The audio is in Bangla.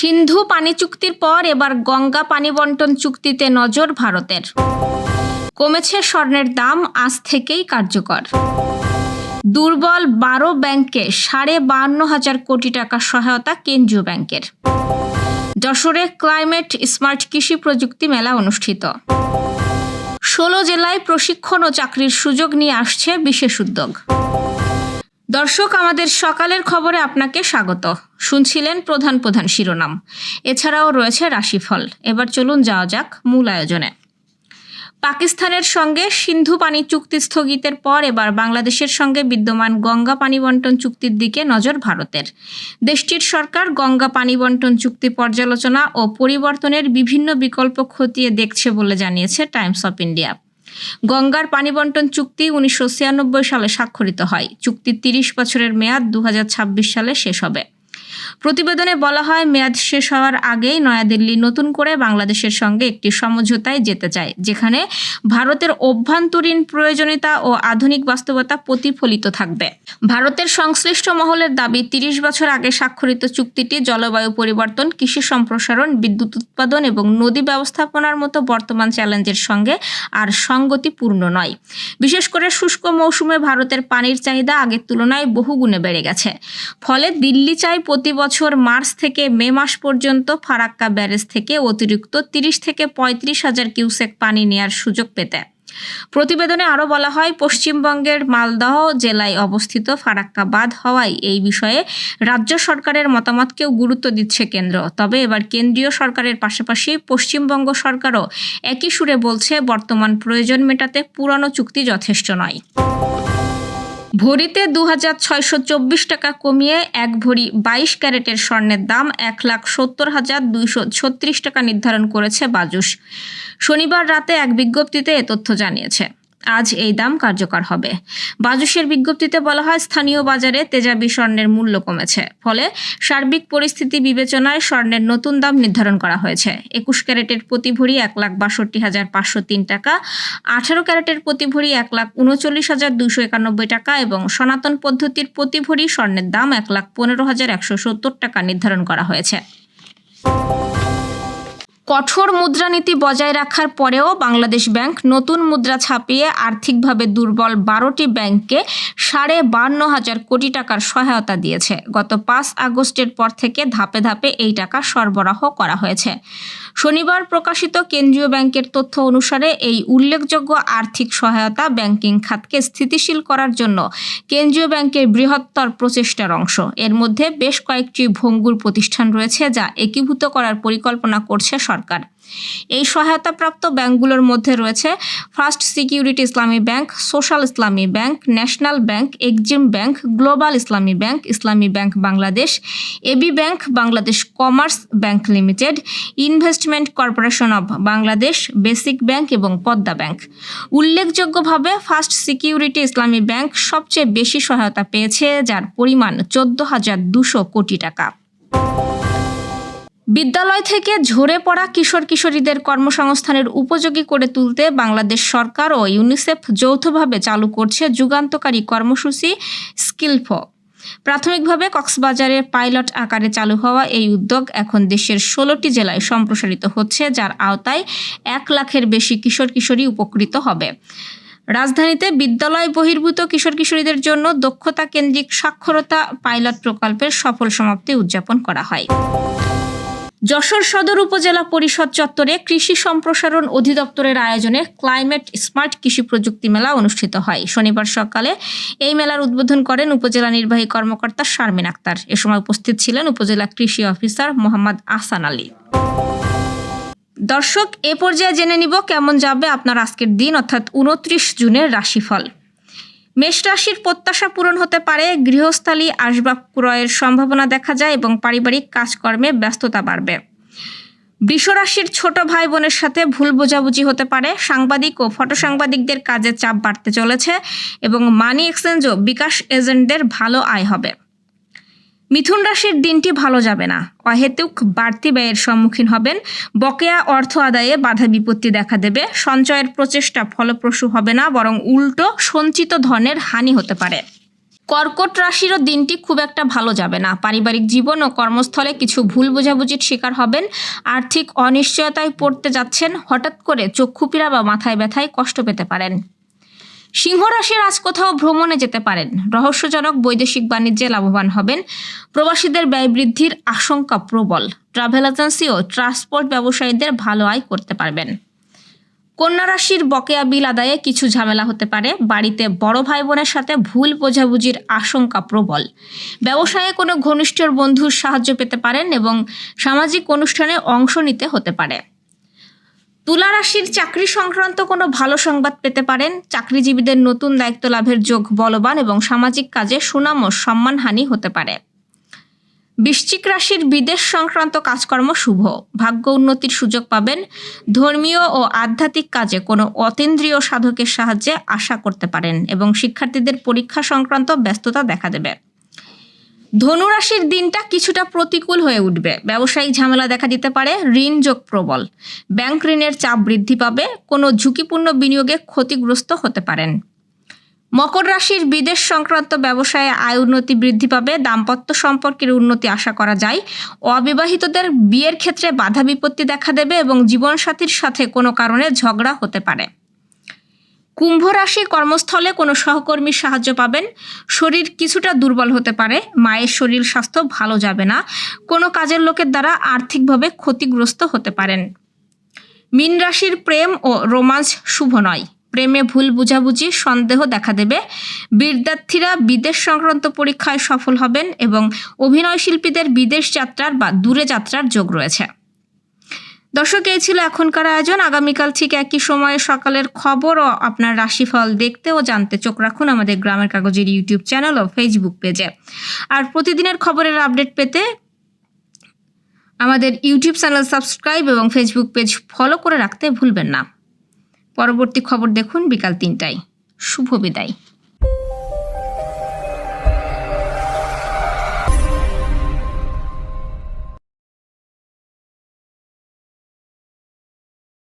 সিন্ধু পানি চুক্তির পর এবার গঙ্গা পানি বন্টন চুক্তিতে নজর ভারতের। কমেছে স্বর্ণের দাম আজ থেকেই কার্যকর। দুর্বল বারো ব্যাংকে সাড়ে বাহান্ন হাজার কোটি টাকা সহায়তা কেন্দ্রীয় ব্যাংকের। যশোরে ক্লাইমেট স্মার্ট কৃষি প্রযুক্তি মেলা অনুষ্ঠিত। ষোলো জেলায় প্রশিক্ষণ ও চাকরির সুযোগ নিয়ে আসছে বিশেষ উদ্যোগ। দর্শক, আমাদের সকালের খবরে আপনাকে স্বাগত। শুনছিলেন প্রধান প্রধান শিরোনাম। এছাড়াও রয়েছে রাশিফল। এবার চলুন যাওয়া যাক মূল আয়োজনে। পাকিস্তানের সঙ্গে সিন্ধু পানি চুক্তি স্থগিতের পর এবার বাংলাদেশের সঙ্গে বিদ্যমান গঙ্গা পানি বন্টন চুক্তির দিকে নজর ভারতের। দেশটির সরকার গঙ্গা পানি বন্টন চুক্তি পর্যালোচনা ও পরিবর্তনের বিভিন্ন বিকল্প খতিয়ে দেখছে বলে জানিয়েছে টাইমস অফ ইন্ডিয়া। গঙ্গার পানি বন্টন চুক্তি উনিশশো ছিয়ানব্বই সালে স্বাক্ষরিত হয়। চুক্তির তিরিশ বছরের মেয়াদ দু হাজার ছাব্বিশ সালে শেষ হবে। প্রতিবেদনে বলা হয়, মেয়াদ শেষ হওয়ার আগেই নয়াদিল্লি নতুন করে বাংলাদেশের সঙ্গে একটি সমঝোতায় যেতে চায়, যেখানে ভারতের অভ্যন্তরীণ প্রয়োজনীয়তা ও আধুনিক বাস্তবতা প্রতিফলিত থাকবে। ভারতের সংশ্লিষ্ট মহলের দাবি, তিরিশ বছর আগে স্বাক্ষরিত চুক্তিটি জলবায়ু পরিবর্তন, কৃষি সম্প্রসারণ, বিদ্যুৎ উৎপাদন এবং নদী ব্যবস্থাপনার মতো বর্তমান চ্যালেঞ্জের সঙ্গে আর সঙ্গতিপূর্ণ নয়। বিশেষ করে শুষ্ক মৌসুমে ভারতের পানির চাহিদা আগের তুলনায় বহুগুণে বেড়ে গেছে। ফলে দিল্লি চাই প্রতি বছর মার্চ থেকে মে মাস পর্যন্ত ফারাক্কা ব্যারেজ থেকে অতিরিক্ত তিরিশ থেকে পঁয়ত্রিশ হাজার কিউসেক পানি নেয়ার সুযোগ পেতে। প্রতিবেদনে আরও বলা হয়, পশ্চিমবঙ্গের মালদহ জেলায় অবস্থিত ফারাক্কা বাঁধ হওয়ায় এই বিষয়ে রাজ্য সরকারের মতামতকেও গুরুত্ব দিচ্ছে কেন্দ্র। তবে এবার কেন্দ্রীয় সরকারের পাশাপাশি পশ্চিমবঙ্গ সরকারও একই সুরে বলছে, বর্তমান প্রয়োজন মেটাতে পুরানো চুক্তি যথেষ্ট নয়। ভরিতে দু হাজার ছয়শো চব্বিশ টাকা কমিয়ে এক ভরি বাইশ ক্যারেটের স্বর্ণের দাম এক লাখ সত্তর হাজার দুইশো ছত্রিশ টাকা নির্ধারণ করেছে বাজুস শনিবার রাতে এক বিজ্ঞপ্তিতে এ তথ্য জানিয়েছে। আজ এই দাম কার্যকর হবে। বাজুসের বিজ্ঞপ্তিতে বলা হয়, স্থানীয় বাজারে তেজাবি স্বর্ণের মূল্য কমেছে। ফলে সার্বিক পরিস্থিতি বিবেচনায় স্বর্ণের নতুন দাম নির্ধারণ করা হয়েছে। একুশ ক্যারেটের প্রতি ভরি এক লাখ বাষট্টি হাজার পাঁচশো তিন টাকা, আঠারো ক্যারেটের প্রতি ভরি এক লাখ উনচল্লিশ হাজার দুশো একানব্বই টাকা এবং সনাতন পদ্ধতির প্রতি ভরি স্বর্ণের দাম এক লাখ পনেরো হাজার একশো সত্তর টাকা নির্ধারণ করা হয়েছে। কঠোর মুদ্রানীতি বজায় রাখার পরেও বাংলাদেশ ব্যাংক নতুন মুদ্রা ছাপিয়ে আর্থিকভাবে দুর্বল বারোটি ব্যাংককে সাড়ে বান্ন হাজার কোটি টাকার সহায়তা দিয়েছে। গত পাঁচ আগস্টের পর থেকে ধাপে ধাপে এই টাকা সরবরাহ করা হয়েছে। শনিবার প্রকাশিত কেন্দ্রীয় ব্যাংকের তথ্য অনুসারে এই উল্লেখযোগ্য আর্থিক সহায়তা ব্যাংকিং খাতকে স্থিতিশীল করার জন্য কেন্দ্রীয় ব্যাংকের বৃহত্তর প্রচেষ্টার অংশ। এর মধ্যে বেশ কয়েকটি ভঙ্গুর প্রতিষ্ঠান রয়েছে যা একীভূত করার পরিকল্পনা করছে সরকার। এই সহায়তাপ্রাপ্ত ব্যাংকগুলোর মধ্যে রয়েছে first security Islami bank, social Islami bank, national bank, Exim bank, global Islami bank Islami bank Bangladesh, AB bank, Bangladesh commerce bank limited, investment corporation of Bangladesh, basic bank এবং পদ্মা ব্যাংক। উল্লেখযোগ্যভাবে ফার্স্ট সিকিউরিটি ইসলামী ব্যাংক সবচেয়ে বেশি সহায়তা পেয়েছে, যার পরিমাণ চোদ্দ হাজার দুশো কোটি টাকা। বিদ্যালয় থেকে ঝরে পড়া কিশোর কিশোরীদের কর্মসংস্থানের উপযোগী করে তুলতে বাংলাদেশ সরকার ও ইউনিসেফ যৌথভাবে চালু করছে যুগান্তকারী কর্মসূচি স্কিলফো প্রাথমিকভাবে কক্সবাজারে পাইলট আকারে চালু হওয়া এই উদ্যোগ এখন দেশের ষোলোটি জেলায় সম্প্রসারিত হচ্ছে, যার আওতায় এক লাখের বেশি কিশোর কিশোরী উপকৃত হবে। রাজধানীতে বিদ্যালয় বহির্ভূত কিশোর কিশোরীদের জন্য দক্ষতা কেন্দ্রিক সাক্ষরতা পাইলট প্রকল্পের সফল সমাপ্তি উদযাপন করা হয়। যশোর সদর উপজেলা পরিষদ চত্বরে কৃষি সম্প্রসারণ অধিদপ্তরের আয়োজনে ক্লাইমেট স্মার্ট কৃষি প্রযুক্তি মেলা অনুষ্ঠিত হয়। শনিবার সকালে এই মেলার উদ্বোধন করেন উপজেলা নির্বাহী কর্মকর্তা শারমিন আক্তার। এ সময় উপস্থিত ছিলেন উপজেলা কৃষি অফিসার মোহাম্মদ আহসান আলী। দর্শক, এ পর্যায়ে জেনে নিব কেমন যাবে আপনার আজকের দিন, অর্থাৎ উনত্রিশ জুনের রাশিফল। মেষ রাশির প্রত্যাশা পূরণ হতে পারে, গৃহস্থালী আসবাব ক্রয়ের সম্ভাবনা দেখা যায় এবং পারিবারিক কাজকর্মে ব্যস্ততা বাড়বে। বৃষরাশির ছোট ভাই বোনের সাথে ভুল বোঝাবুঝি হতে পারে, সাংবাদিক ও ফটো সাংবাদিকদের কাজের চাপ বাড়তে চলেছে এবং মানি এক্সচেঞ্জ ও বিকাশ এজেন্টদের ভালো আয় হবে। মিথুন রাশির দিনটি ভালো যাবে না। অহেতুক বাড়তি ব্যয়ের সম্মুখীন হবেন। বকেয়া অর্থ আদায়ে বাধা বিপত্তি দেখা দেবে। সঞ্চয়ের প্রচেষ্টা ফলপ্রসূ হবে না, বরং উল্টো সঞ্চিত ধনের হানি হতে পারে। কর্কট রাশিরও দিনটি খুব একটা ভালো যাবে না। পারিবারিক জীবন ও কর্মস্থলে কিছু ভুল বোঝাবুঝির শিকার হবেন। আর্থিক অনিশ্চয়তায় পড়তে যাচ্ছেন। হঠাৎ করে চক্ষুপীড়া বা মাথায় ব্যথায় কষ্ট পেতে পারেন। সিংহ রাশির আজ কোথাও ভ্রমণে যেতে পারেন। রহস্যজনক বৈদেশিক বাণিজ্যে লাভবান হবেন। প্রবাসীদের ব্যয় বৃদ্ধির আশঙ্কা প্রবল। ট্রাভেল এজেন্সি ও ট্রান্সপোর্ট ব্যবসায়ীদের ভালো আয় করতে পারবেন। কন্যা রাশির বকেয়া বিল আদায়ে কিছু ঝামেলা হতে পারে। বাড়িতে বড় ভাই বোনের সাথে ভুল বোঝাবুঝির আশঙ্কা প্রবল। ব্যবসায়ে কোনো ঘনিষ্ঠর বন্ধুর সাহায্য পেতে পারেন এবং সামাজিক অনুষ্ঠানে অংশ নিতে হতে পারে। তুলা রাশির চাকরি সংক্রান্ত কোনো ভালো সংবাদ পেতে পারেন। চাকরিজীবীদের নতুন দায়িত্ব লাভের যোগ বলবান এবং সামাজিক কাজে সুনাম ও সম্মানহানি হতে পারে। বৃশ্চিক রাশির বিদেশ সংক্রান্ত কাজকর্ম শুভ। ভাগ্য উন্নতির সুযোগ পাবেন। ধর্মীয় ও আধ্যাত্মিক কাজে কোনো অতীন্দ্রিয় সাধকের সাহায্যে আশা করতে পারেন এবং শিক্ষার্থীদের পরীক্ষা সংক্রান্ত ব্যস্ততা দেখা দেবে। ধনুরাশির দিনটা কিছুটা প্রতিকূল হয়ে উঠবে। ব্যবসায়িক ঝামেলা দেখা দিতে পারে, ঋণ যোগ প্রবল। ব্যাংক ঋণের চাপ বৃদ্ধি পাবে, কোনো ঝুঁকিপূর্ণ বিনিয়োগে ক্ষতিগ্রস্ত হতে পারেন। মকর রাশির বিদেশ সংক্রান্ত ব্যবসায়ে আয় উন্নতি বৃদ্ধি পাবে, দাম্পত্য সম্পর্কের উন্নতি আশা করা যায়। অবিবাহিতদের বিয়ের ক্ষেত্রে বাধা বিপত্তি দেখা দেবে এবং জীবনসাথীর সাথে কোনো কারণে ঝগড়া হতে পারে। কুম্ভ রাশি কর্মস্থলে কোনো সহকর্মীর সাহায্য পাবেন। শরীর কিছুটা দুর্বল হতে পারে। মায়ের শরীর স্বাস্থ্য ভালো যাবে না। কোনো কাজের লোকের দ্বারা আর্থিকভাবে ক্ষতিগ্রস্ত হতে পারেন। মীন রাশির প্রেম ও রোমান্স শুভ নয়। প্রেমে ভুল বুঝাবুঝি, সন্দেহ দেখা দেবে। বিদ্যার্থীরা বিদেশ সংক্রান্ত পরীক্ষায় সফল হবেন এবং অভিনয় শিল্পীদের বিদেশ যাত্রার বা দূরে যাত্রার যোগ রয়েছে। দর্শক, এই ছিল এখনকার আয়োজন। আগামীকাল ঠিক একই সময়ে সকালের খবর ও আপনার রাশিফল দেখতে ও জানতে চোখ রাখুন আমাদের গ্রামের কাগজের ইউটিউব চ্যানেল ও ফেসবুক পেজে আর প্রতিদিনের খবরের আপডেট পেতে আমাদের ইউটিউব চ্যানেল সাবস্ক্রাইব এবং ফেসবুক পেজ ফলো করে রাখতে ভুলবেন না। পরবর্তী খবর দেখুন বিকাল তিনটায়। শুভ বিদায়।